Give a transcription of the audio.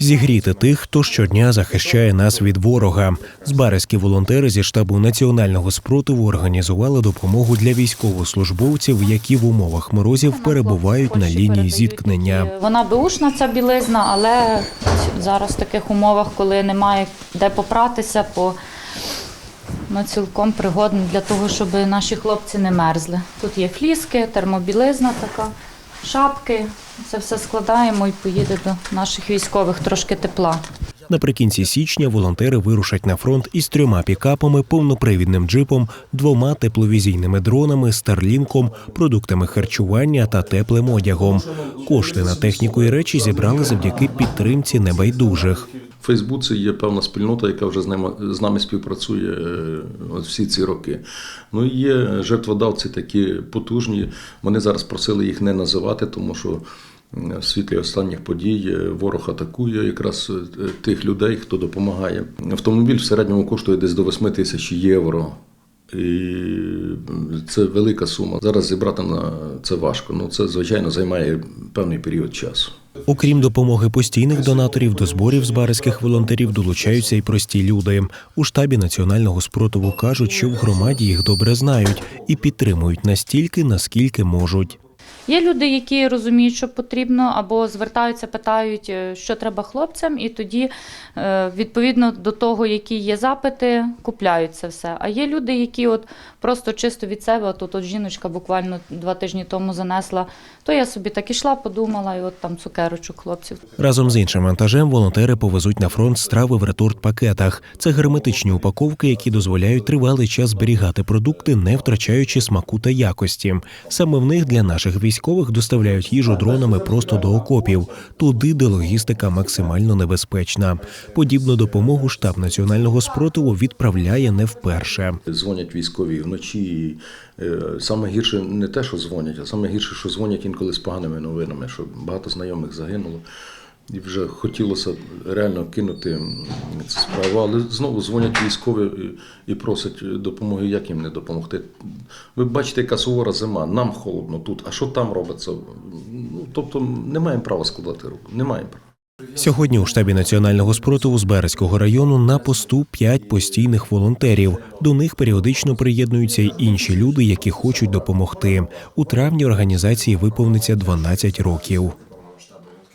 Зігріти тих, хто щодня захищає нас від ворога. Збареські волонтери зі штабу національного спротиву організували допомогу для військовослужбовців, які в умовах морозів перебувають на лінії зіткнення. Вона беушна ця білизна, але зараз в таких умовах, коли немає де попратися, по ну, цілком пригодна для того, щоб наші хлопці не мерзли. Тут є фліски, термобілизна така, шапки. Це все складаємо і поїде до наших військових трошки тепла. Наприкінці січня волонтери вирушать на фронт із трьома пікапами, повнопривідним джипом, двома тепловізійними дронами, старлінком, продуктами харчування та теплим одягом. Кошти на техніку і речі зібрали завдяки підтримці небайдужих. Фейсбуці є певна спільнота, яка вже з нами, з нами співпрацює е, всі ці роки. Ну і є жертводавці такі потужні. Вони зараз просили їх не називати, тому що в світлі останніх подій е, ворог атакує якраз е, тих людей, хто допомагає. Автомобіль в середньому коштує десь до 8 тисяч євро. І це велика сума. Зараз зібрати на це важко. Ну це звичайно займає певний період часу. Окрім допомоги постійних донаторів, до зборів з барських волонтерів долучаються й прості люди. У штабі національного спротиву кажуть, що в громаді їх добре знають і підтримують настільки, наскільки можуть. Є люди, які розуміють, що потрібно, або звертаються, питають, е, що треба хлопцям, і тоді, е, відповідно до того, які є запити, купляють це все. А є люди, які от просто чисто від себе, от, от жіночка буквально два тижні тому занесла, то я собі так ішла, подумала, і от там цукерочок хлопців. Разом з іншим вантажем волонтери повезуть на фронт страви в реторт-пакетах. Це герметичні упаковки, які дозволяють тривалий час зберігати продукти, не втрачаючи смаку та якості. Саме в них для наших військових доставляють їжу дронами просто до окопів, туди, де логістика максимально небезпечна. Подібну допомогу штаб національного спротиву відправляє не вперше. Дзвонять військові вночі. І, е, саме гірше не те, що дзвонять, а саме гірше, що дзвонять інколи з поганими новинами, що багато знайомих загинуло. І вже хотілося реально кинути цю справу, але знову дзвонять військові і, просять допомоги, як їм не допомогти. Ви бачите, яка сувора зима, нам холодно тут, а що там робиться? Ну, тобто не маємо права складати руку, не маємо права. Сьогодні у штабі національного спротиву з Березького району на посту п'ять постійних волонтерів. До них періодично приєднуються й інші люди, які хочуть допомогти. У травні організації виповниться 12 років.